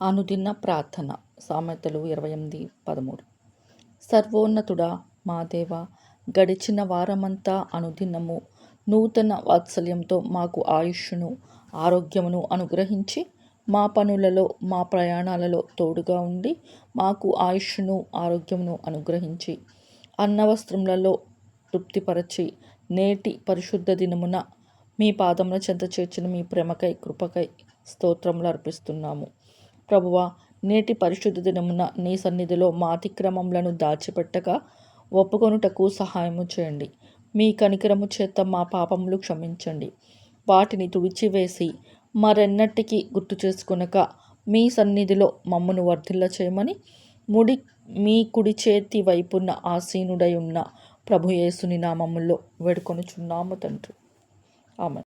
అనుదిన ప్రార్థన. సామెతలు ఇరవై ఎనిమిది పదమూడు. సర్వోన్నతుడా మా దేవ గడిచిన వారమంతా అనుదినము నూతన వాత్సల్యంతో మాకు ఆయుష్ను ఆరోగ్యమును అనుగ్రహించి మా పనులలో మా ప్రయాణాలలో తోడుగా ఉండి మాకు ఆయుష్ను ఆరోగ్యమును అనుగ్రహించి అన్నవస్త్రములలో తృప్తిపరచి నేటి పరిశుద్ధ దినమున మీ పాదముల చెంత చేర్చిన మీ ప్రేమకై కృపకై స్తోత్రములు అర్పిస్తున్నాము. ప్రభువ నేటి పరిశుద్ధ దినమున నీ సన్నిధిలో మా అతిక్రమములను దాచిపెట్టక ఒప్పుకొనుటకు సహాయము చేయండి. మీ కనికరము చేత మా పాపములు క్షమించండి. వాటిని తుడిచివేసి మరెన్నటికీ గుర్తు చేసుకునక మీ సన్నిధిలో మమ్మను వర్ధిల్ల చేయమని ముడి మీ కుడి చేతి వైపున్న ఆసీనుడై ఉన్న ప్రభు యేసుని నామములో వేడుకొనుచున్నాము తండ్రి. ఆమె